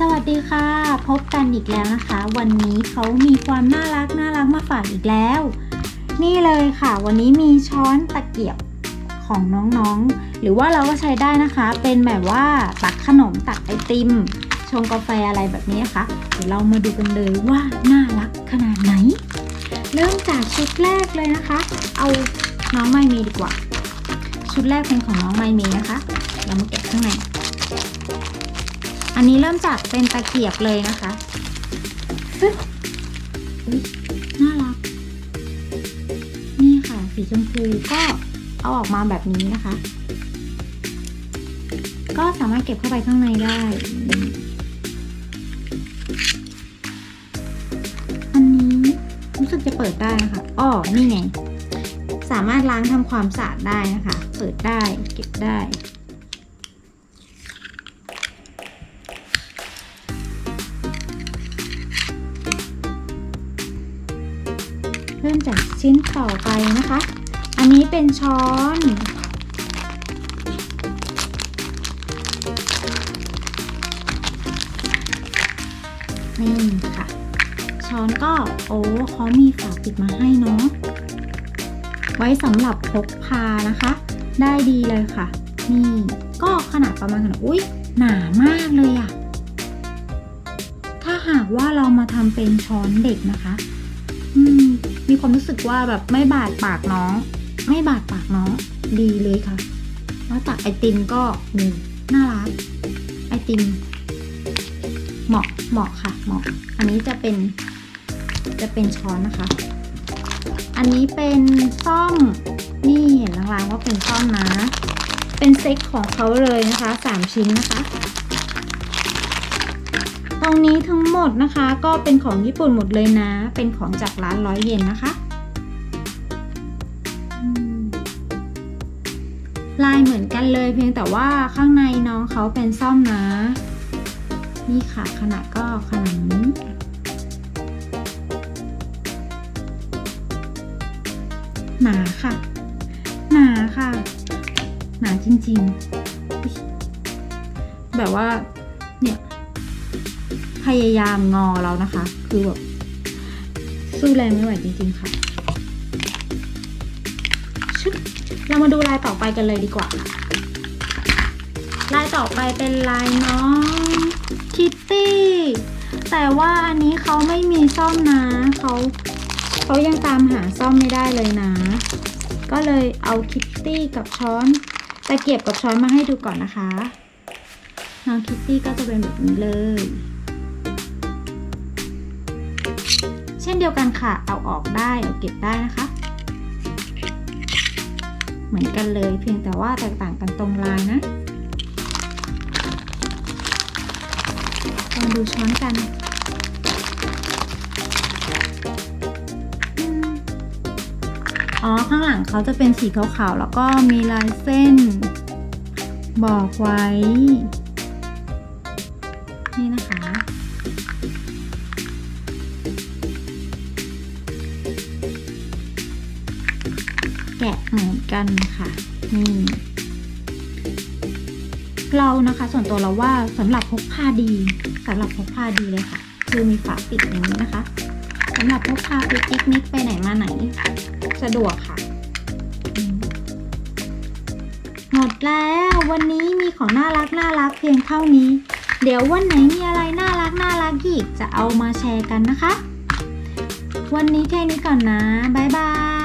สวัสดีค่ะ พบกันอีกแล้วนะคะ วันนี้เขามีความน่ารักน่ารักมาฝากอีกแล้ว นี่เลยค่ะ วันนี้มีช้อนตะเกียบของน้องๆ หรือว่าเราก็ใช้ได้นะคะ เป็นแบบว่าตักขนมตักไอติม ชงกาแฟอะไรแบบนี้นะคะเดี๋ยวเรามาดูกันเลยว่าน่ารักขนาดไหน เริ่มจากชุดแรกเลยนะคะ เอาน้องไมเมดีกว่า ชุดแรกเป็นของน้องไมเมนะคะ เรามาแกะข้างใน อันนี้เริ่มจากเป็นตะเกียบเลยนะคะ น่ารัก นี่ค่ะ สีชมพูก็เอาออกมาแบบนี้นะคะ ก็สามารถเก็บเข้าไปข้างในได้ อันนี้รู้สึกจะเปิดได้นะคะอ้อนี่ไง สามารถล้างทำความสะอาดได้นะคะ เปิดได้ เก็บได้ เริ่มจากชิ้นต่อไปนะคะ อันนี้เป็นช้อนนี่ค่ะ ช้อนก็โอ้เขามีฝาปิดมาให้เนาะไว้สำหรับพกพานะคะ ได้ดีเลยค่ะ นี่ก็ขนาดประมาณขนาดอุ้ยหนามากเลยอะถ้าหากว่าเรามาทำเป็นช้อนเด็กนะคะ อืม มีความรู้สึกว่าแบบไม่บาดปากน้อง ไม่บาดปากน้องดีเลยค่ะแล้วตักไอติมก็นี่น่ารักไอติมเหมาะเหมาะค่ะเหมาะ อันนี้จะเป็นจะเป็นช้อนนะคะ อันนี้เป็นซ่อมนี่เห็นลางๆว่าเป็นซ่อมนะ เป็นเซ็ตของเขาเลยนะคะสามชิ้นนะคะ รงนี้ทั้งหมดนะคะ ก็เป็นของญี่ปุ่นหมดเลยนะ เป็นของจากร้านร้อยเยนนะคะลายเหมือนกันเลยเพียงแต่ว่าข้างในน้องเขาเป็นซ่อมนะ นี่ค่ะขนาดก็ขนาดนี้หนาค่ะ หนาค่ะ หนาจริงๆ แบบว่าเนี่ย พยายามงอเรานะคะ คือแบบสู้แรงไม่ไหวจริงๆค่ะชึบเรามาดูลายต่อไปกันเลยดีกว่าค่ะลายต่อไปเป็นลายน้องคิตตี้แต่ว่าอันนี้เขาไม่มีซ่อมนะเขาเขายังตามหาซ่อมไม่ได้เลยนะ ก็เลยเอาคิตตี้กับช้อนตะเกียบกับช้อนมาให้ดูก่อนนะคะน้องคิตตี้ก็จะเป็นแบบนี้เลย นเดียวกันค่ะ เอาออกได้เอาเก็บได้นะคะ เหมือนกันเลยเพียงแต่ว่าแตกต่างกันตรงลายนะลองดูช้อนกันอ๋อข้างหลังเขาจะเป็นสีขาวๆแล้วก็มีลายเส้น บอกไว้ นี่นะคะ แกะเหมือนกันค่ะนี่เรานะคะ ส่วนตัวเราว่าสำหรับพกพาดีสำหรับพกพาดีเลยค่ะ คือมีฝาปิดอย่างนี้นะคะสำหรับพกพาไปปิกนิกไปไหนมาไหน สะดวกค่ะหมดแล้ววันนี้มีของน่ารักน่ารักเพียงเท่านี้ เดี๋ยววันไหนมีอะไรน่ารักน่ารักอีกจะเอามาแชร์กันนะคะ วันนี้แค่นี้ก่อนนะบ๊ายบาย